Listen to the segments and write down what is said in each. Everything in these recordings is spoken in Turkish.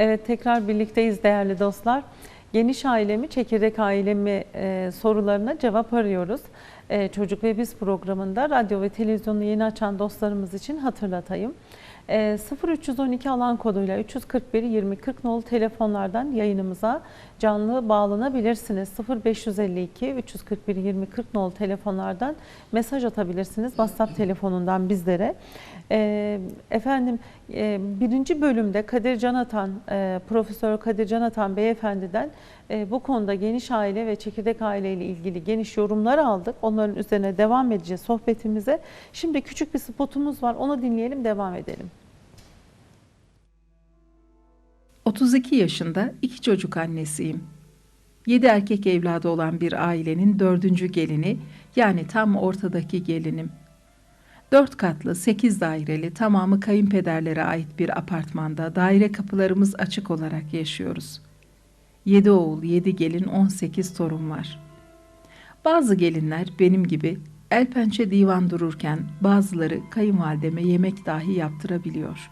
Evet tekrar birlikteyiz değerli dostlar. Geniş ailemi, çekirdek ailemi e, sorularına cevap arıyoruz. E, Çocuk ve Biz programında radyo ve televizyonu yeni açan dostlarımız için hatırlatayım. E, 0312 alan koduyla 341 20 40 nolu telefonlardan yayınımıza canlı bağlanabilirsiniz. 0552 341 20 40 nolu telefonlardan mesaj atabilirsiniz. WhatsApp telefonundan bizlere. E, efendim birinci bölümde Kadir Canatan, e, Profesör Kadir Canatan beyefendiden e, bu konuda geniş aile ve çekirdek aile ile ilgili geniş yorumlar aldık. Onların üzerine devam edeceğiz sohbetimize. Şimdi küçük bir spotumuz var. Onu dinleyelim, devam edelim. 32 yaşında iki çocuk annesiyim. 7 erkek evladı olan bir ailenin dördüncü gelini yani tam ortadaki gelinim. Dört katlı, sekiz daireli, tamamı kayınpederlere ait bir apartmanda daire kapılarımız açık olarak yaşıyoruz. Yedi oğul, yedi gelin, on sekiz torun var. Bazı gelinler benim gibi el pençe divan dururken bazıları kayınvalideme yemek dahi yaptırabiliyor.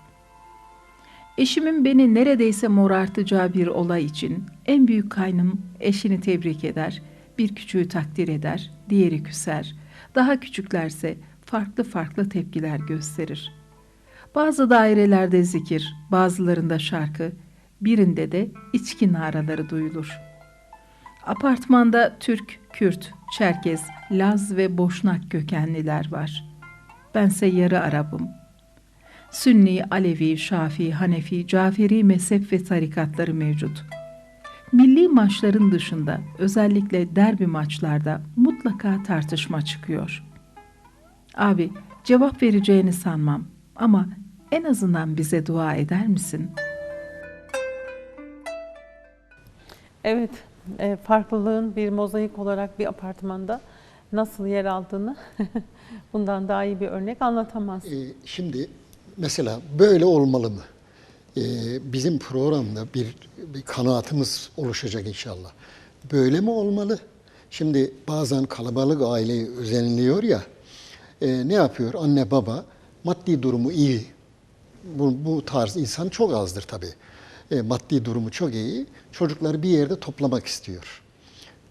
Eşimin beni neredeyse morartacağı bir olay için en büyük kaynım eşini tebrik eder, bir küçüğü takdir eder, diğeri küser. Daha küçüklerse farklı farklı tepkiler gösterir. Bazı dairelerde zikir, bazılarında şarkı, birinde de içki naraları duyulur. Apartmanda Türk, Kürt, Çerkez, Laz ve Boşnak kökenliler var. Bense yarı Arapım. Sünni, Alevi, Şafii, Hanefi, Caferi mezhep ve tarikatları mevcut. Milli maçların dışında özellikle derbi maçlarda mutlaka tartışma çıkıyor. Abi cevap vereceğini sanmam ama en azından bize dua eder misin? Evet, e, farklılığın bir mozaik olarak bir apartmanda nasıl yer aldığını bundan daha iyi bir örnek anlatamaz. Ee, şimdi mesela böyle olmalı mı? Ee, bizim programda bir, bir kanaatimiz oluşacak inşallah. Böyle mi olmalı? Şimdi bazen kalabalık aile özeniliyor ya, e, ne yapıyor anne baba? Maddi durumu iyi. Bu, bu tarz insan çok azdır tabii. E, maddi durumu çok iyi. Çocukları bir yerde toplamak istiyor.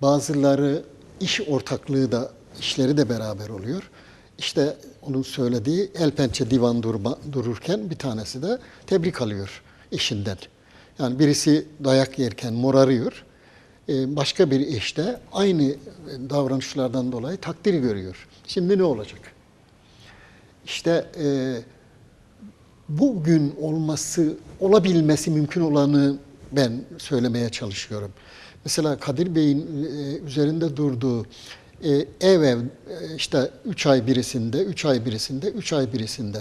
Bazıları iş ortaklığı da, işleri de beraber oluyor. İşte onun söylediği el pençe divan durma, dururken bir tanesi de tebrik alıyor eşinden. Yani birisi dayak yerken morarıyor. Ee, Başka bir eş de aynı davranışlardan dolayı takdir görüyor. Şimdi ne olacak? İşte e, bugün olması, olabilmesi mümkün olanı ben söylemeye çalışıyorum. Mesela Kadir Bey'in e, üzerinde durduğu e, ev ev e, işte 3 ay birisinde, 3 ay birisinde, 3 ay birisinde.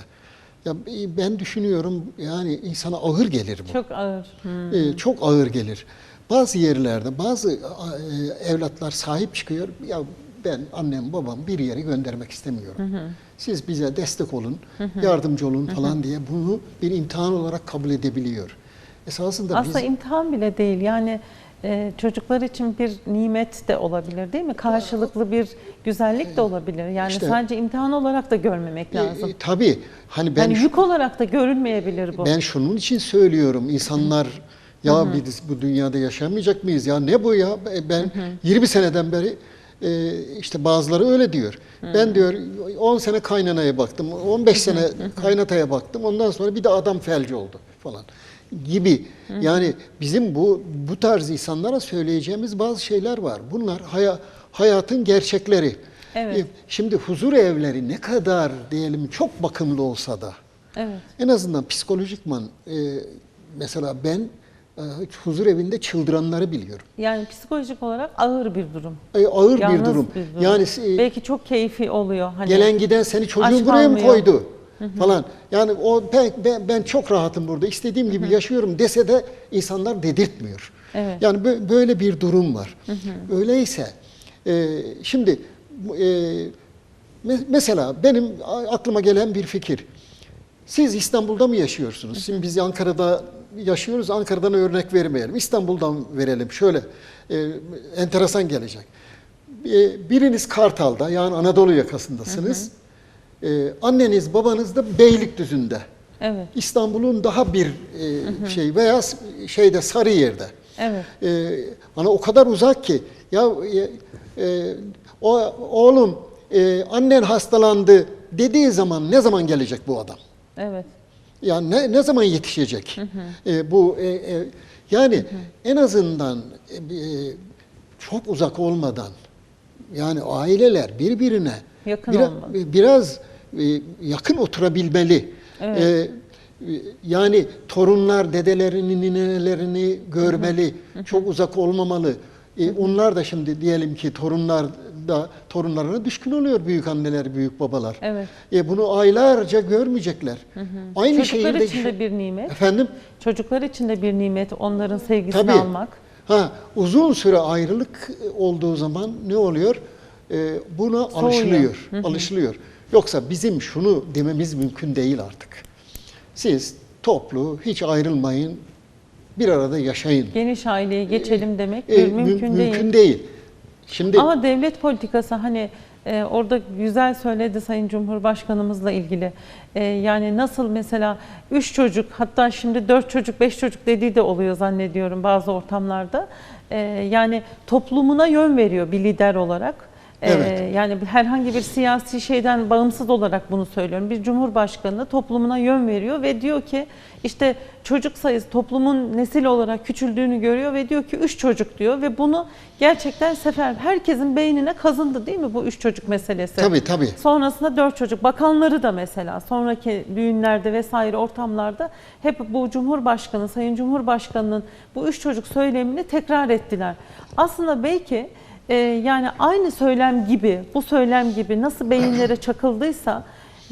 Ya e, ben düşünüyorum yani insana ağır gelir bu. Çok ağır. Hmm. E, çok ağır gelir. Bazı yerlerde bazı e, evlatlar sahip çıkıyor. Ya ben annem babam bir yere göndermek istemiyorum. Siz bize destek olun, yardımcı olun falan diye bunu bir imtihan olarak kabul edebiliyor. Esasında Aslında biz imtihan bile değil. Yani e, çocuklar için bir nimet de olabilir değil mi? Karşılıklı bir güzellik de olabilir. Yani İşte- sadece imtihan olarak da görmemek e, lazım. e, tabii hani ben yani yük olarak da görülmeyebilir bu. Ben şunun için söylüyorum. İnsanlar ya biz bu dünyada yaşamayacak mıyız? Ya ne bu ya? E, Ben 20 seneden beri e, işte bazıları öyle diyor. Ben diyor 10 sene kaynanaya baktım. 15 sene kaynataya baktım. Ondan sonra bir de adam felci oldu falan gibi. Yani bizim bu bu tarz insanlara söyleyeceğimiz bazı şeyler var. Bunlar haya, hayatın gerçekleri. Evet. E, Şimdi huzur evleri ne kadar diyelim çok bakımlı olsa da Evet. en azından psikolojikman e, mesela ben huzur evinde çıldıranları biliyorum. Yani psikolojik olarak ağır bir durum. E, ağır Yalnız bir durum. Yani e, belki çok keyfi oluyor. Hani gelen giden seni çocuğun buraya mı koydu falan. Yani o ben, ben, ben çok rahatım burada. istediğim gibi yaşıyorum dese de insanlar dedirtmiyor. Evet. Yani bö- böyle bir durum var. Öyleyse e, şimdi e, me- mesela benim aklıma gelen bir fikir. Siz İstanbul'da mı yaşıyorsunuz? Şimdi biz Ankara'da yaşıyoruz. Ankara'dan örnek vermeyelim. İstanbul'dan verelim. Şöyle e, enteresan gelecek. E, biriniz Kartal'da yani Anadolu yakasındasınız. E, anneniz babanız da Beylikdüzü'nde. Evet. İstanbul'un daha bir e, şey veya şeyde Sarıyer'de. Evet. E, bana o kadar uzak ki ya e, e, o oğlum e, annen hastalandı dediği zaman ne zaman gelecek bu adam? Evet. Yani ne, ne zaman yetişecek? E, bu e, e, yani en azından e, e, çok uzak olmadan yani aileler birbirine Yakın bira- olmalı. biraz e, yakın oturabilmeli. Evet. E, yani torunlar dedelerini, ninelerini görmeli. Çok uzak olmamalı. E, onlar da şimdi diyelim ki torunlar da torunlarına düşkün oluyor büyük anneler, büyük babalar. Evet. E, bunu aylarca görmeyecekler. Aynı Çocuklar şehirde için de bir nimet. efendim Çocuklar için de bir nimet onların sevgisini Tabii. almak. ha uzun süre ayrılık olduğu zaman ne oluyor? E, buna alışılıyor. Alışılıyor. Yoksa bizim şunu dememiz mümkün değil artık. Siz toplu hiç ayrılmayın. Bir arada yaşayın. Geniş aileye geçelim demek E, bir mü- mümkün değil. mümkün değil. Şimdi Ama devlet politikası hani e, orada güzel söyledi Sayın Cumhurbaşkanımızla ilgili. E, yani nasıl mesela üç çocuk hatta şimdi dört çocuk beş çocuk dediği de oluyor zannediyorum bazı ortamlarda. E, yani toplumuna yön veriyor bir lider olarak. E, Evet. yani herhangi bir siyasi şeyden bağımsız olarak bunu söylüyorum. Bir cumhurbaşkanı toplumuna yön veriyor ve diyor ki işte çocuk sayısı toplumun nesil olarak küçüldüğünü görüyor ve diyor ki üç çocuk diyor ve bunu gerçekten sefer herkesin beynine kazındı değil mi bu üç çocuk meselesi? tabii tabii. Sonrasında dört çocuk. Bakanları da mesela sonraki düğünlerde vesaire ortamlarda hep bu Cumhurbaşkanı, Sayın Cumhurbaşkanı'nın bu üç çocuk söylemini tekrar ettiler. Aslında belki e, yani aynı söylem gibi, bu söylem gibi nasıl beyinlere çakıldıysa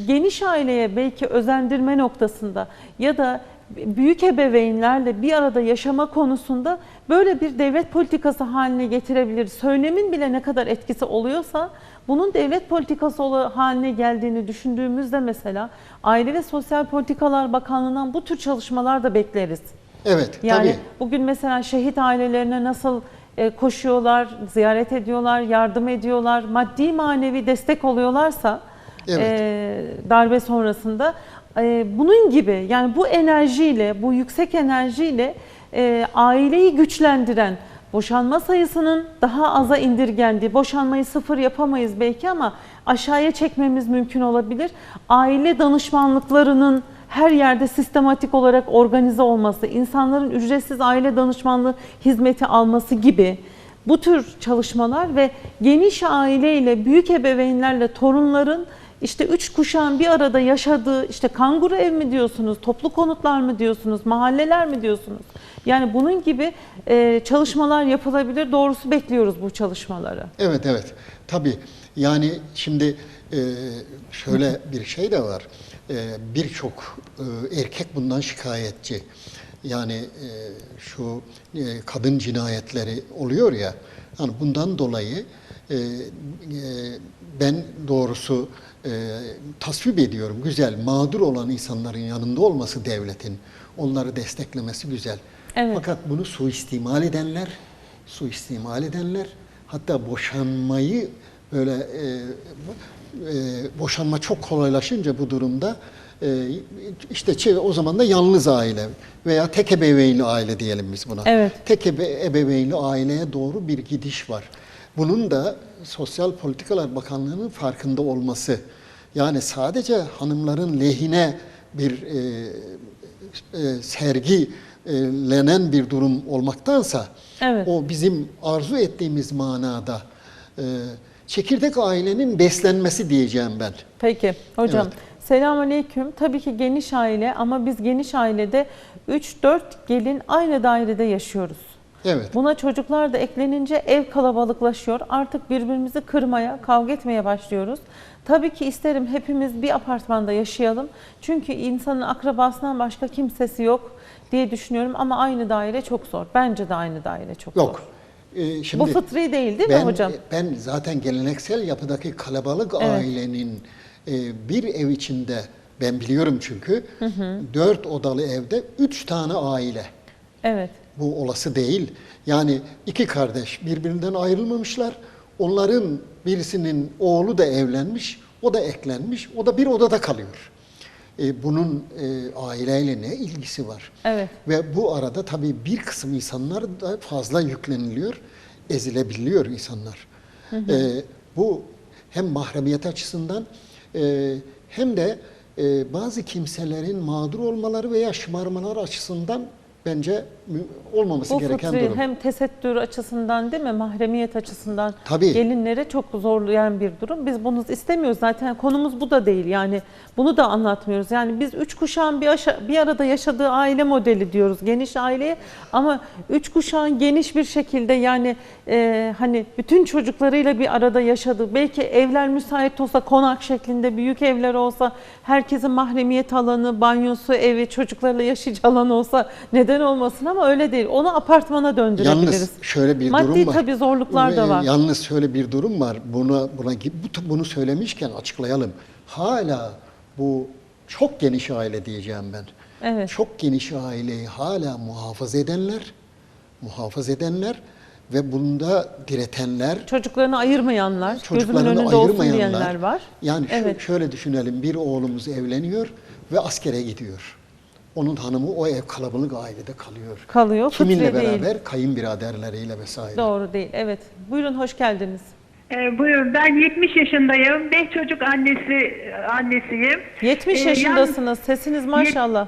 geniş aileye belki özendirme noktasında ya da büyük ebeveynlerle bir arada yaşama konusunda böyle bir devlet politikası haline getirebilir. Söylemin bile ne kadar etkisi oluyorsa bunun devlet politikası haline geldiğini düşündüğümüzde mesela Aile ve Sosyal Politikalar Bakanlığı'ndan bu tür çalışmalar da bekleriz. Evet Yani tabii. bugün mesela şehit ailelerine nasıl koşuyorlar, ziyaret ediyorlar, yardım ediyorlar, maddi manevi destek oluyorlarsa Evet. e, darbe sonrasında e, bunun gibi yani bu enerjiyle, bu yüksek enerjiyle e, aileyi güçlendiren boşanma sayısının daha aza indirgendiği, boşanmayı sıfır yapamayız belki ama aşağıya çekmemiz mümkün olabilir. Aile danışmanlıklarının her yerde sistematik olarak organize olması, insanların ücretsiz aile danışmanlığı hizmeti alması gibi bu tür çalışmalar ve geniş aileyle, büyük ebeveynlerle torunların işte üç kuşağın bir arada yaşadığı işte kanguru ev mi diyorsunuz, toplu konutlar mı diyorsunuz, mahalleler mi diyorsunuz? Yani bunun gibi e, çalışmalar yapılabilir. Doğrusu bekliyoruz bu çalışmaları. Evet evet. Tabii yani şimdi e, şöyle bir şey de var. E, Birçok e, erkek bundan şikayetçi. Yani e, şu e, kadın cinayetleri oluyor ya. Yani bundan dolayı ben doğrusu tasvip ediyorum. Güzel, mağdur olan insanların yanında olması devletin, onları desteklemesi güzel. Evet. Fakat bunu suistimal edenler, suistimal edenler, hatta boşanmayı böyle e, e, boşanma çok kolaylaşınca bu durumda e, işte o zaman da yalnız aile veya tek ebeveynli aile diyelim biz buna. Evet. Tek ebe- ebeveynli aileye doğru bir gidiş var. Bunun da Sosyal Politikalar Bakanlığı'nın farkında olması. Yani sadece hanımların lehine bir e, e, sergilenen bir durum olmaktansa Evet. o bizim arzu ettiğimiz manada e, çekirdek ailenin beslenmesi diyeceğim ben. Peki hocam. Evet. Selamünaleyküm. Tabii ki geniş aile ama biz geniş ailede 3-4 gelin aynı dairede yaşıyoruz. Evet. Buna çocuklar da eklenince ev kalabalıklaşıyor. Artık birbirimizi kırmaya, kavga etmeye başlıyoruz. Tabii ki isterim hepimiz bir apartmanda yaşayalım. Çünkü insanın akrabasından başka kimsesi yok diye düşünüyorum ama aynı daire çok zor. Bence de aynı daire çok zor. Yok. E, şimdi Bu fıtri değil değil ben, mi hocam? Ben zaten geleneksel yapıdaki kalabalık Evet. ailenin e, bir ev içinde ben biliyorum çünkü dört odalı evde üç tane aile. Evet. Bu olası değil. Yani iki kardeş birbirinden ayrılmamışlar. Onların birisinin oğlu da evlenmiş, o da eklenmiş, o da bir odada kalıyor. E, bunun e, aileyle ne ilgisi var? Evet. Ve bu arada tabii bir kısım insanlar da fazla yükleniliyor, ezilebiliyor insanlar. E, bu hem mahremiyet açısından e, hem de e, bazı kimselerin mağdur olmaları veya şımarmaları açısından bence olmaması Bu gereken fıtri durum. hem tesettür açısından değil mi, mahremiyet açısından Tabii. gelinlere çok zorlayan bir durum. Biz bunu istemiyoruz zaten konumuz bu da değil yani bunu da anlatmıyoruz. Yani biz üç kuşağın bir, aşa- bir arada yaşadığı aile modeli diyoruz geniş aile ama üç kuşağın geniş bir şekilde yani e, hani bütün çocuklarıyla bir arada yaşadığı belki evler müsait olsa konak şeklinde büyük evler olsa herkesin mahremiyet alanı, banyosu, evi, çocuklarla yaşayacağı alan olsa neden olmasın ama öyle değil. Onu apartmana döndürebiliriz. Yalnız şöyle bir Maddi durum var. tabii zorluklar da Ee, var. Yalnız şöyle bir durum var. Buna buna bu- bunu söylemişken açıklayalım. Hala bu çok geniş aile diyeceğim ben. Evet. Çok geniş aileyi hala muhafaza edenler, muhafaza edenler ve bunda diretenler, Çocuklarını ayırmayanlar, gözümün çocuklarını önünde olsun ayırmayanlar. diyenler var. Yani Evet. şöyle düşünelim. Bir oğlumuz evleniyor ve askere gidiyor. Onun hanımı o ev kalabalık ailede kalıyor. Kalıyor, Kiminle fıtri değil. beraber? Kayınbiraderleriyle vesaire. Doğru değil. Evet. Buyurun hoş geldiniz. Ee, buyurun ben 70 yaşındayım. 5 çocuk annesi annesiyim. 70 Ee, yaşındasınız. Sesiniz maşallah.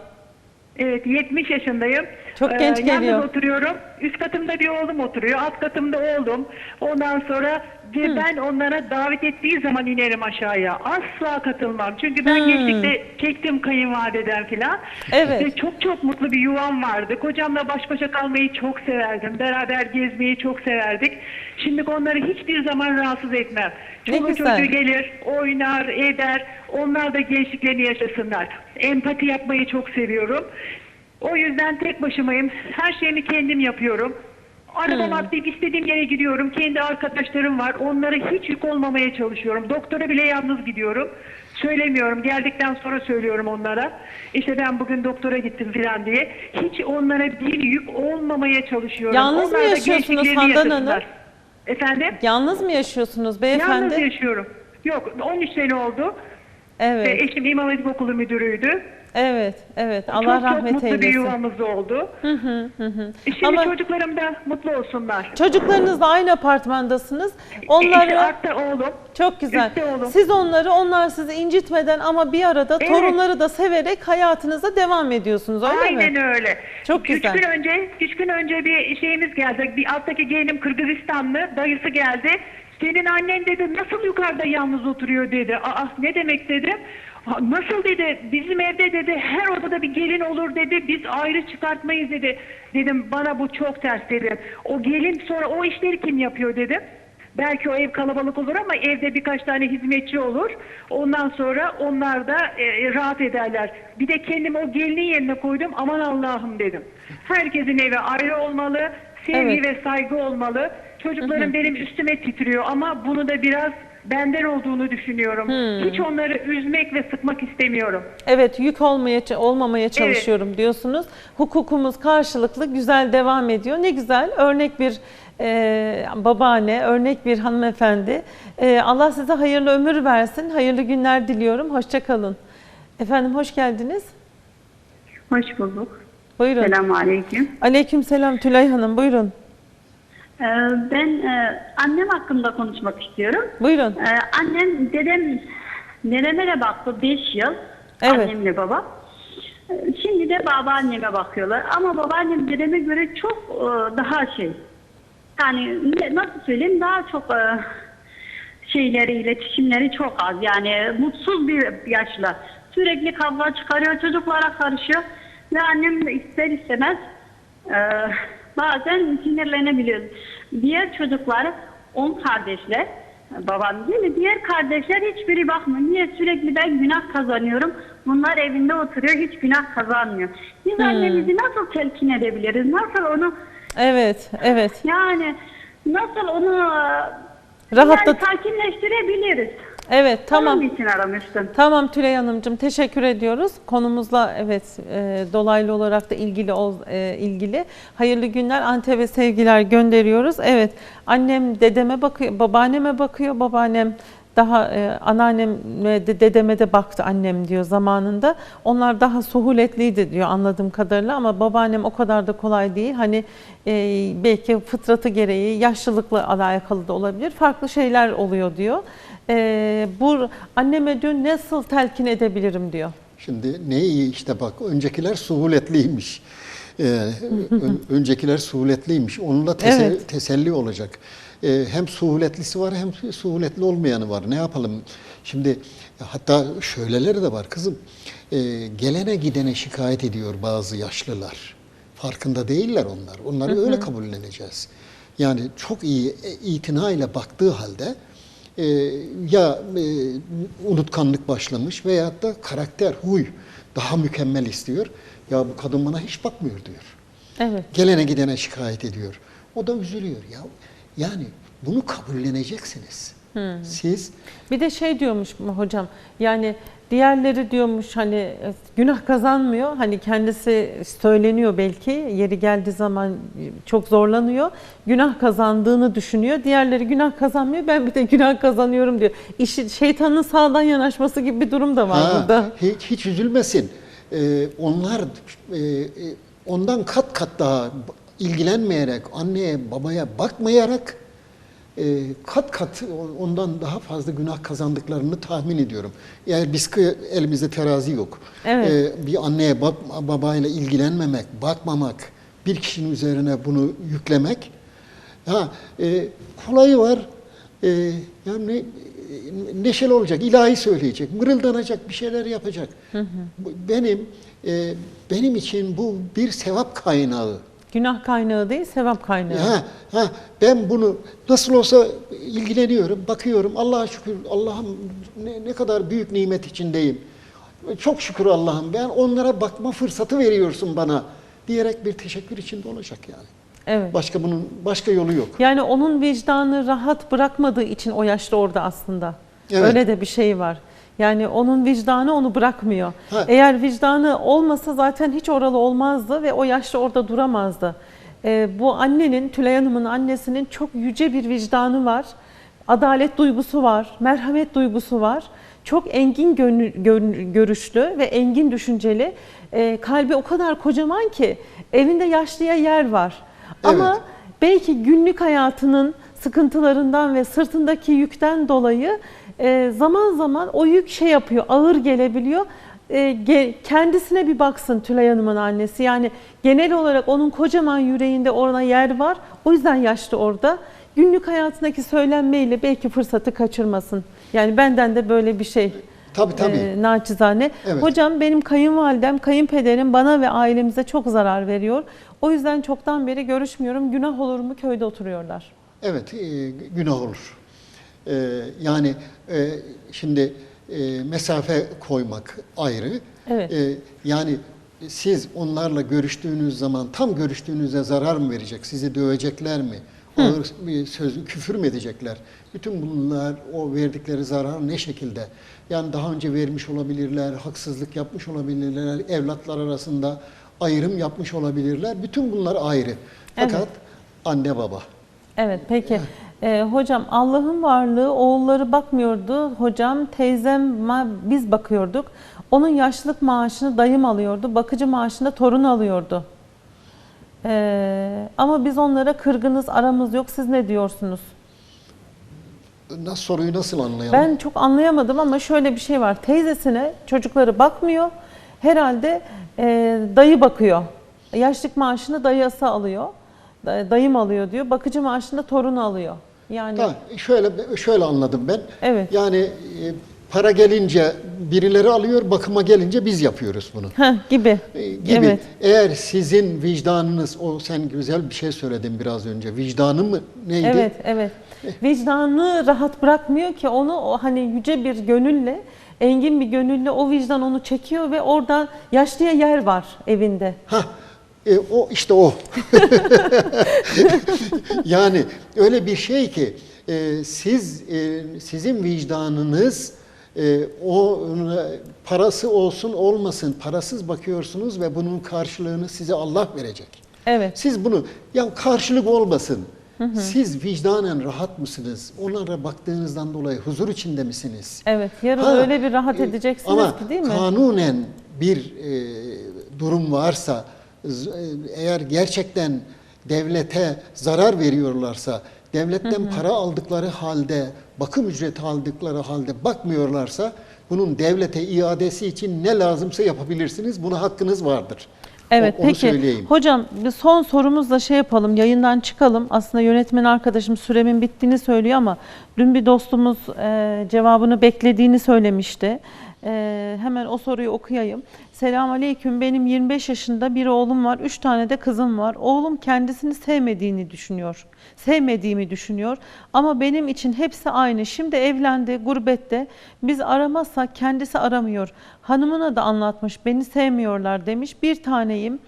Evet 70 yaşındayım. Çok genç geliyor. Yalnız oturuyorum. Üst katımda bir oğlum oturuyor. Alt katımda oğlum. Ondan sonra ve ben onlara davet ettiği zaman inerim aşağıya. Asla katılmam. Çünkü ben Hmm. gençlikte çektim kayınvalideden filan. Evet. Ve çok çok mutlu bir yuvam vardı. Kocamla baş başa kalmayı çok severdim. Beraber gezmeyi çok severdik. Şimdi onları hiçbir zaman rahatsız etmem. Çoluk çocuğu gelir, oynar, eder. Onlar da gençliklerini yaşasınlar. Empati yapmayı çok seviyorum. O yüzden tek başımayım. Her şeyimi kendim yapıyorum. Arabama atlayıp istediğim yere gidiyorum. Kendi arkadaşlarım var. Onlara hiç yük olmamaya çalışıyorum. Doktora bile yalnız gidiyorum. Söylemiyorum. Geldikten sonra söylüyorum onlara. İşte ben bugün doktora gittim falan diye. Hiç onlara bir yük olmamaya çalışıyorum. Yalnız mı Onlar da yaşıyorsunuz Handan Hanım? Efendim? Yalnız mı yaşıyorsunuz beyefendi? Yalnız yaşıyorum. Yok 13 sene oldu. Evet. Ve eşim İmam Hatip Okulu müdürüydü. Evet, evet. Allah çok rahmet çok mutlu bir eylesin. yuvamız oldu. E Şimdi Ama- çocuklarım da mutlu olsunlar. Çocuklarınızla aynı apartmandasınız. İşte Onları altta oğlum. çok güzel. oğlum. Siz onları, onlar sizi incitmeden ama bir arada Evet. torunları da severek hayatınıza devam ediyorsunuz öyle Aynen mi? öyle. Çok güzel. Üç gün önce, üç gün önce bir şeyimiz geldi. Bir alttaki gelinim Kırgızistanlı, dayısı geldi. Senin annen dedi nasıl yukarıda yalnız oturuyor dedi. Aa ne demek dedim. "Ha, Nasıl dedi bizim evde dedi her odada bir gelin olur dedi biz ayrı çıkartmayız dedi. Dedim bana bu çok ters dedim. O gelin sonra o işleri kim yapıyor dedim. Belki o ev kalabalık olur ama evde birkaç tane hizmetçi olur. Ondan sonra onlar da e, rahat ederler. Bir de kendimi o gelinin yerine koydum. Aman Allah'ım dedim. Herkesin evi ayrı olmalı. Sevgi Evet. ve saygı olmalı. Çocuklarım benim üstüme titriyor ama bunu da biraz benden olduğunu düşünüyorum. Hiç onları üzmek ve sıkmak istemiyorum. Evet, yük olmaya olmamaya çalışıyorum diyorsunuz. Hukukumuz karşılıklı güzel devam ediyor. Ne güzel. Örnek bir e, babaanne, örnek bir hanımefendi. E, Allah size hayırlı ömür versin. Hayırlı günler diliyorum. Hoşça kalın. Efendim hoş geldiniz. Hoş bulduk. Buyurun. Selamun aleyküm. Aleykümselam Tülay Hanım. Buyurun. Ee, ben e, annem hakkında konuşmak istiyorum. Buyurun. Ee, annem, dedem, neneme de baktı 5 yıl. Evet. Annemle baba. Ee, Şimdi de babaanneme bakıyorlar. Ama babaannem dedeme göre çok e, daha şey. Yani nasıl söyleyeyim daha çok e, şeyleri, iletişimleri çok az. Yani mutsuz bir yaşla. Sürekli kavga çıkarıyor, çocuklara karışıyor. Ve annem ister istemez e, bazen sinirlenebiliyor. Diğer çocuklar, on kardeşler, babam değil mi? Diğer kardeşler hiçbiri bakmıyor. Niye sürekli ben günah kazanıyorum? Bunlar evinde oturuyor, hiç günah kazanmıyor. Biz annemizi nasıl telkin edebiliriz? Nasıl onu Evet, evet. yani nasıl onu Rahatlat- yani sakinleştirebiliriz? Evet, tamam. Onun için aramıştım. Tamam Tülay Hanımcığım teşekkür ediyoruz. Konumuzla evet e, dolaylı olarak da ilgili ol- e, ilgili. Hayırlı günler Antep'e sevgiler gönderiyoruz. Evet annem dedeme bakıyor, babaanneme bakıyor. Babaannem Daha e, anneanneme de dedeme de baktı annem diyor zamanında. Onlar daha suhuletliydi diyor anladığım kadarıyla ama babaannem o kadar da kolay değil. Hani e, belki fıtratı gereği yaşlılıkla alakalı da olabilir. Farklı şeyler oluyor diyor. E, bu anneme diyor nasıl telkin edebilirim diyor. Şimdi ne iyi işte bak öncekiler suhuletliymiş. Ee, ön- öncekiler suhuletliymiş. Onunla tese- Evet. teselli olacak. Ee, hem suhuletlisi var hem suhuletli olmayanı var. Ne yapalım? Şimdi hatta şöyleleri de var kızım. Ee, gelene gidene şikayet ediyor bazı yaşlılar. Farkında değiller onlar. Onları öyle kabulleneceğiz. Yani çok iyi e, itinayla baktığı halde e, ya e, unutkanlık başlamış veyahut da karakter, huy daha mükemmel istiyor. Ya bu kadın bana hiç bakmıyor diyor. Evet. Gelene gidene şikayet ediyor. O da üzülüyor ya. Yani bunu kabulleneceksiniz. Siz Bir de şey diyormuş mu hocam yani diğerleri diyormuş hani e, günah kazanmıyor. Hani kendisi söyleniyor belki yeri geldiği zaman çok zorlanıyor. Günah kazandığını düşünüyor. Diğerleri günah kazanmıyor. Ben bir de günah kazanıyorum diyor. İşi şeytanın sağdan yanaşması gibi bir durum da var Ha, burada. Hiç, hiç üzülmesin. Ee, onlar e, e, ondan kat kat daha ilgilenmeyerek, anneye babaya bakmayarak e, kat kat ondan daha fazla günah kazandıklarını tahmin ediyorum. Yani biz elimizde terazi yok. Evet. Ee, bir anneye bab, babayla ilgilenmemek, bakmamak, bir kişinin üzerine bunu yüklemek. Ha, e, kolayı var. E, yani ne- neşeli olacak, ilahi söyleyecek, mırıldanacak, bir şeyler yapacak. Bu- Benim e, benim için bu bir sevap kaynağı. Günah kaynağı değil sevap kaynağı. Ha, ha, ben bunu nasıl olsa ilgileniyorum, bakıyorum. Allah'a şükür, Allah'ım ne, ne kadar büyük nimet içindeyim. Çok şükür Allah'ım ben onlara bakma fırsatı veriyorsun bana diyerek bir teşekkür içinde olacak yani. Evet. Başka bunun başka yolu yok. Yani onun vicdanı rahat bırakmadığı için o yaşlı orada aslında. Evet. Öyle de bir şey var. Yani onun vicdanı onu bırakmıyor. Ha. Eğer vicdanı olmasa zaten hiç oralı olmazdı ve o yaşlı orada duramazdı. Ee, bu annenin, Tülay Hanım'ın annesinin çok yüce bir vicdanı var. Adalet duygusu var, merhamet duygusu var. Çok engin görüşlü ve engin düşünceli. Ee, kalbi o kadar kocaman ki evinde yaşlıya yer var. Ama Evet. belki günlük hayatının sıkıntılarından ve sırtındaki yükten dolayı e, zaman zaman o yük şey yapıyor, ağır gelebiliyor. E, ge- kendisine bir baksın Tülay Hanım'ın annesi. Yani genel olarak onun kocaman yüreğinde ona yer var. O yüzden yaşlı orada. Günlük hayatındaki söylenmeyle belki fırsatı kaçırmasın. Yani benden de böyle bir şey. Tabii tabii. e, naçizane. Evet. Hocam benim kayınvalidem, kayınpederim bana ve ailemize çok zarar veriyor. O yüzden çoktan beri görüşmüyorum. Günah olur mu köyde oturuyorlar. Evet, e, günah olur. E, yani e, şimdi e, mesafe koymak ayrı. Evet. E, yani siz onlarla görüştüğünüz zaman tam görüştüğünüzde zarar mı verecek? Sizi dövecekler mi? Ağır bir söz, küfür mü edecekler? Bütün bunlar, o verdikleri zarar ne şekilde? Yani daha önce vermiş olabilirler, haksızlık yapmış olabilirler, evlatlar arasında ayrım yapmış olabilirler. Bütün bunlar ayrı. Fakat anne baba. Evet peki. Ee, hocam Allah'ın varlığı oğulları bakmıyordu. Hocam teyzem biz bakıyorduk. Onun yaşlılık maaşını dayım alıyordu. Bakıcı maaşını torun alıyordu. Ee, ama biz onlara kırgınız aramız yok. Siz ne diyorsunuz? Nasıl soruyu nasıl anlayalım? Ben çok anlayamadım ama şöyle bir şey var. Teyzesine çocukları bakmıyor. Herhalde e, dayı bakıyor. Yaşlık maaşını dayısı alıyor. Da- Dayım alıyor diyor. Bakıcı maaşını da torunu alıyor. Yani Ha, şöyle şöyle anladım ben. Evet. Yani e, para gelince birileri alıyor, bakıma gelince biz yapıyoruz bunu. Heh, gibi. E, gibi. Evet. Eğer sizin vicdanınız, o sen güzel bir şey söyledin biraz önce. Vicdanı mı neydi? Evet, evet. Vicdanı rahat bırakmıyor ki onu o hani yüce bir gönülle, engin bir gönülle o vicdan onu çekiyor ve oradan yaşlıya yer var evinde. Ha, e, o işte o. yani öyle bir şey ki e, siz e, sizin vicdanınız e, o parası olsun olmasın parasız bakıyorsunuz ve bunun karşılığını size Allah verecek. Evet. Siz bunu ya karşılık olmasın. Siz vicdanen rahat mısınız? Onlara baktığınızdan dolayı huzur içinde misiniz? Evet, yarın Ha, öyle bir rahat e, edeceksiniz ama ki değil mi? kanunen bir e, durum varsa, e, eğer gerçekten devlete zarar veriyorlarsa, devletten para aldıkları halde, bakım ücreti aldıkları halde bakmıyorlarsa, bunun devlete iadesi için ne lazımsa yapabilirsiniz. Buna hakkınız vardır. Evet O- peki. söyleyeyim. Hocam bir son sorumuzla şey yapalım. Yayından çıkalım. Aslında yönetmen arkadaşım süremin bittiğini söylüyor ama dün bir dostumuz e, cevabını beklediğini söylemişti. E, hemen o soruyu okuyayım. Selam aleyküm. Benim 25 yaşında bir oğlum var. 3 tane de kızım var. Oğlum kendisini sevmediğini düşünüyor. Sevmediğimi düşünüyor. Ama benim için hepsi aynı. Şimdi evlendi, gurbette. Biz aramazsak kendisi aramıyor. Hanımına da anlatmış. Beni sevmiyorlar demiş. Bir taneyim.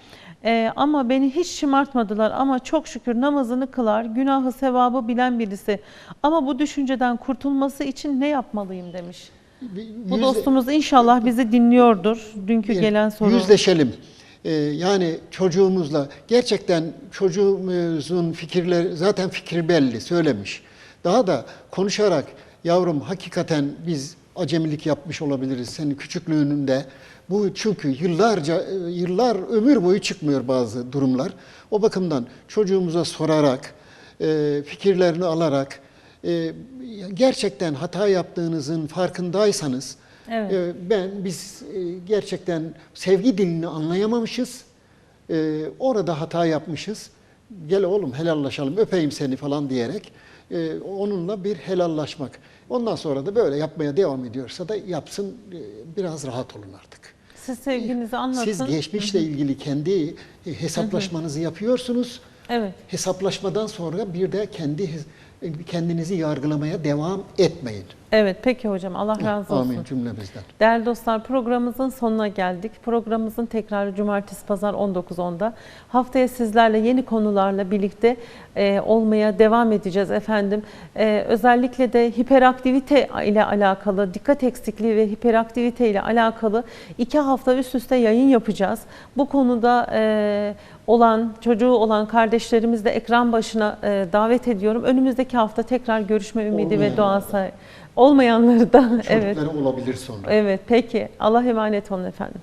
Ee, ama beni hiç şımartmadılar ama çok şükür namazını kılar, günahı sevabı bilen birisi. Ama bu düşünceden kurtulması için ne yapmalıyım demiş. Bu yüzde- dostumuz inşallah bizi dinliyordur. Dünkü bir gelen soru. Yüzleşelim. Ee, yani çocuğumuzla gerçekten çocuğumuzun fikirleri zaten fikri belli söylemiş. Daha da konuşarak yavrum hakikaten biz acemilik yapmış olabiliriz senin küçüklüğünde. Bu çünkü yıllarca yıllar ömür boyu çıkmıyor bazı durumlar. O bakımdan çocuğumuza sorarak e, fikirlerini alarak e, gerçekten hata yaptığınızın farkındaysanız Evet. e, ben biz e, gerçekten sevgi dilini anlayamamışız. E, orada hata yapmışız. Gel oğlum helallaşalım, öpeyim seni falan diyerek e, onunla bir helallaşmak. Ondan sonra da böyle yapmaya devam ediyorsa da yapsın. e, biraz rahat olun artık. Siz sevginizi anlatın. Siz geçmişle ilgili kendi hesaplaşmanızı yapıyorsunuz. Evet. Hesaplaşmadan sonra bir de kendi kendinizi yargılamaya devam etmeyin. Evet peki hocam Allah razı olsun. Amin cümlemizden. Değerli dostlar programımızın sonuna geldik. Programımızın tekrarı cumartesi pazar 19.10'da. Haftaya sizlerle yeni konularla birlikte e, olmaya devam edeceğiz efendim. E, özellikle de hiperaktivite ile alakalı, dikkat eksikliği ve hiperaktivite ile alakalı iki hafta üst üste yayın yapacağız. Bu konuda e, olan, çocuğu olan kardeşlerimizi de ekran başına e, davet ediyorum. Önümüzdeki hafta tekrar görüşme ümidi ve duası olmayanları da evet. Olabilir sonra. Evet peki. Allah emanet olun efendim.